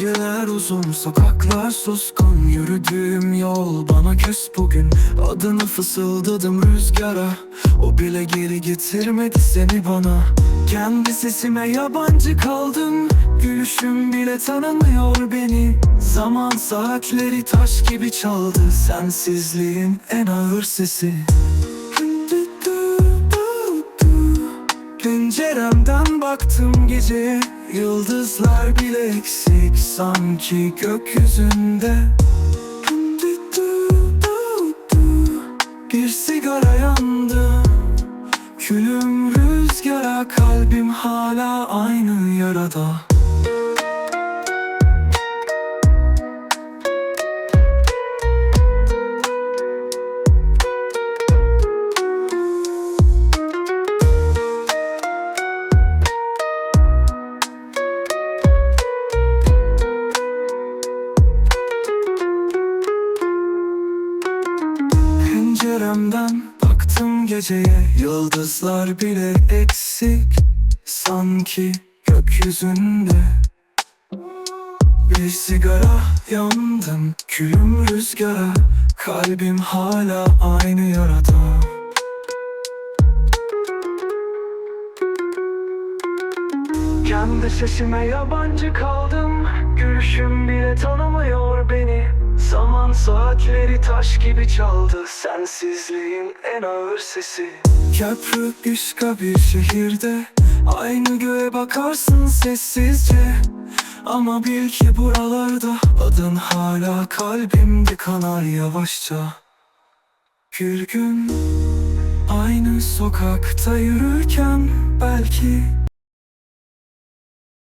Geceler uzun, sokaklar suskun Yürüdüğüm yol bana küs bugün. Adını fısıldadım rüzgara. O bile geri getirmedi seni bana. Kendi sesime yabancı kaldım Gülüşüm bile tanımıyor beni. Zaman saatleri taş gibi çaldı. Sensizliğin en ağır sesi. Penceremden baktım geceye Yıldızlar bile eksik sanki gökyüzünde. Bir sigara yandı. Külüm rüzgara kalbim hala aynı yarada Penceremden baktım geceye. Yıldızlar bile eksik. Sanki gökyüzünde. Bir sigara yandım. Külüm rüzgara. Kalbim hala aynı yarada. Kendi sesime yabancı kaldım. Gülüşüm saatleri taş gibi çaldı. Sensizliğin en ağır sesi. Köprü başka bir şehirde. Aynı göğe bakarsın sessizce. Ama bil ki buralarda Adın hala kalbimde kanar yavaşça. Bir gün Aynı sokakta yürürken belki